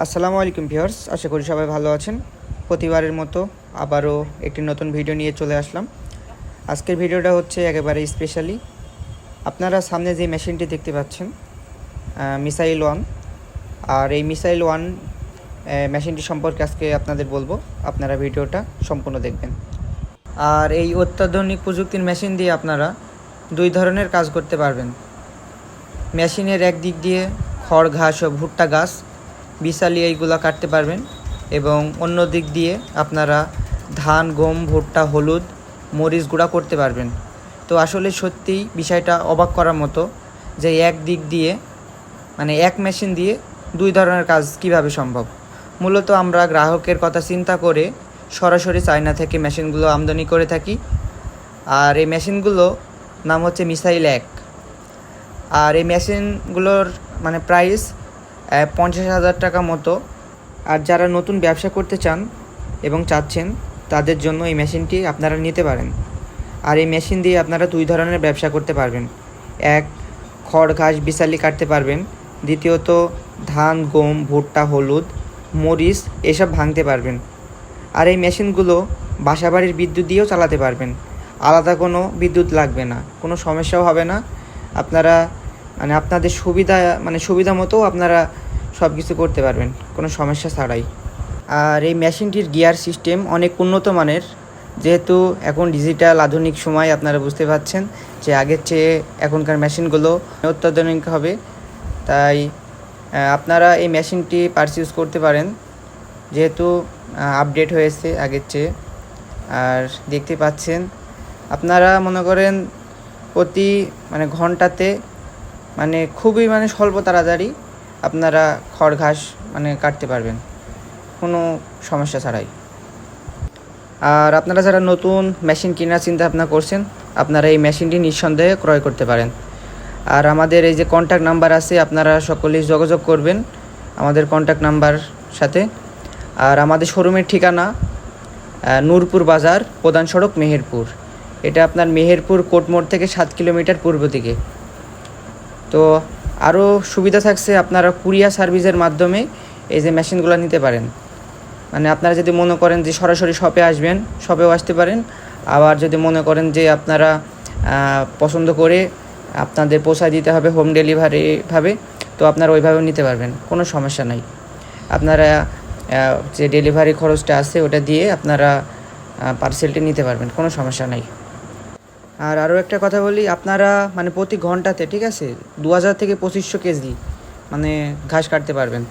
আসসালামু আলাইকুম ভিউয়ার্স, আশা করি সবাই ভালো আছেন। প্রতিবারের মতো আবারও একটি নতুন ভিডিও নিয়ে চলে আসলাম। আজকের ভিডিওটা হচ্ছে একেবারে স্পেশালি আপনারা সামনে যে মেশিনটি দেখতে পাচ্ছেন মিসাইল ওয়ান। আর এই মিসাইল ওয়ান মেশিনটি সম্পর্কে আজকে আপনাদের বলব। আপনারা ভিডিওটা সম্পূর্ণ দেখবেন। আর এই অত্যাধুনিক প্রযুক্তির মেশিন দিয়ে আপনারা দুই ধরনের কাজ করতে পারবেন। মেশিনের এক দিক দিয়ে খড় ঘাস ও ভুট্টা গাছ বিশালি এইগুলো কাটতে পারবেন এবং অন্য দিক দিয়ে আপনারা ধান, গম, ভুট্টা, হলুদ, মরিচ গুঁড়া করতে পারবেন। তো আসলে সত্যিই বিষয়টা অবাক করার মতো যে এক দিক দিয়ে মানে এক মেশিন দিয়ে দুই ধরনের কাজ কীভাবে সম্ভব। মূলত আমরা গ্রাহকের কথা চিন্তা করে সরাসরি চায়না থেকে মেশিনগুলো আমদানি করে থাকি। আর এই মেশিনগুলো নাম হচ্ছে মিসাইল এক। আর এই মেশিনগুলোর মানে প্রাইস পঞ্চাশ হাজার টাকা মতো। আর যারা নতুন ব্যবসা করতে চান এবং চাচ্ছেন, তাদের জন্য এই মেশিনটি আপনারা নিতে পারেন। আর এই মেশিন দিয়ে আপনারা দুই ধরনের ব্যবসা করতে পারবেন। এক, খড়, ঘাস, বিশালি কাটতে পারবেন। দ্বিতীয়ত, ধান, গম, ভুট্টা, হলুদ, মরিচ, এসব ভাঙতে পারবেন। আর এই মেশিনগুলো বাসাবাড়ির বিদ্যুৎ দিয়েও চালাতে পারবেন। আলাদা কোনো বিদ্যুৎ লাগবে না, কোনো সমস্যাও হবে না। আপনারা মানে আপনাদের সুবিধা মানে সুবিধা মতো আপনারা সব কিছু করতে পারবেন, কোনো সমস্যা ছাড়াই। আর এই মেশিনটির গিয়ার সিস্টেম অনেক উন্নত মানের। যেহেতু এখন ডিজিটাল আধুনিক সময়, আপনারা বুঝতে পারছেন যে আগের চেয়ে এখনকার মেশিনগুলো অত্যাধুনিক হবে। তাই আপনারা এই মেশিনটি পারচেজ করতে পারেন। যেহেতু আপডেট হয়েছে আগের চেয়ে। আর দেখতে পাচ্ছেন, আপনারা মনে করেন প্রতি মানে ঘন্টাতে মানে খুবই মানে স্বল্প তাড়াতাড়ি আপনারা খড় ঘাস মানে কাটতে পারবেন। কোনো সমস্যা ছাড়াই। আর আপনারা যারা নতুন মেশিন কেনার চিন্তা ভাবনা করছেন, আপনারা এই মেশিনটি নিঃসন্দেহে ক্রয় করতে পারেন। আর আমাদের এই যে কন্ট্যাক্ট নাম্বার আছে, আপনারা সকলেই যোগাযোগ করবেন আমাদের কন্ট্যাক্ট নাম্বার সাথে। আর আমাদের শোরুমের ঠিকানা নূরপুর বাজার, প্রধান সড়ক, মেহেরপুর। এটা আপনার মেহেরপুর কোটমোড় থেকে সাত কিলোমিটার পূর্ব দিকে। তো আরও সুবিধা থাকছে আপনারা কুরিয়ার সার্ভিসের মাধ্যমে এই যে মেশিনগুলো নিতে পারেন। মানে আপনারা যদি মনে করেন যে সরাসরি শপে আসবেন, শপেও আসতে পারেন। আবার যদি মনে করেন যে আপনারা পছন্দ করে আপনাদের পৌঁছায় দিতে হবে হোম ডেলিভারিভাবে তো আপনারা ওইভাবেও নিতে পারবেন, কোনো সমস্যা নাই। আপনারা যে ডেলিভারি খরচটা আছে ওটা দিয়ে আপনারা পার্সেলটি নিতে পারবেন, কোনো সমস্যা নাই। আর আরও একটা কথা বলি, আপনারা মানে প্রতি ঘন্টাতে, ঠিক আছে? দু হাজার থেকে পঁচিশশো কেজি মানে ঘাস কাটতে পারবেন।